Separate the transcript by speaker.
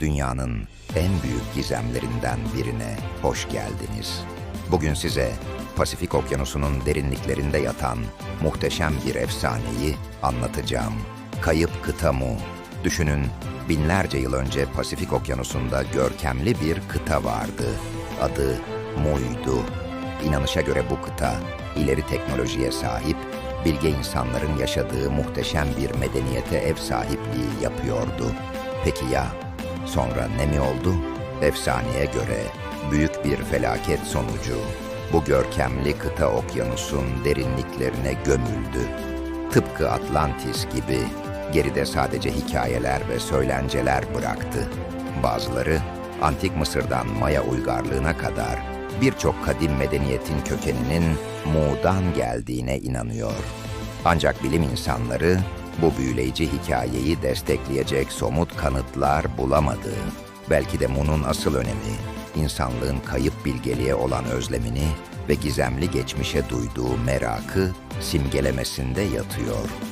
Speaker 1: dünyanın en büyük gizemlerinden birine hoş geldiniz. Bugün size Pasifik Okyanusu'nun derinliklerinde yatan muhteşem bir efsaneyi anlatacağım. Kayıp kıta Mu. Düşünün, binlerce yıl önce Pasifik Okyanusu'nda görkemli bir kıta vardı. Adı Mu'ydu. İnanışa göre bu kıta, ileri teknolojiye sahip, bilge insanların yaşadığı muhteşem bir medeniyete ev sahipliği yapıyordu. Peki ya sonra ne mi oldu? Efsaneye göre büyük bir felaket sonucu bu görkemli kıta okyanusun derinliklerine gömüldü. Tıpkı Atlantis gibi geride sadece hikayeler ve söylenceler bıraktı. Bazıları Antik Mısır'dan Maya uygarlığına kadar birçok kadim medeniyetin kökeninin Mu'dan geldiğine inanıyor. Ancak bilim insanları bu büyüleyici hikayeyi destekleyecek somut kanıtlar bulamadı. Belki de Mu'nun asıl önemi, insanlığın kayıp bilgeliğe olan özlemini ve gizemli geçmişe duyduğu merakı simgelemesinde yatıyor.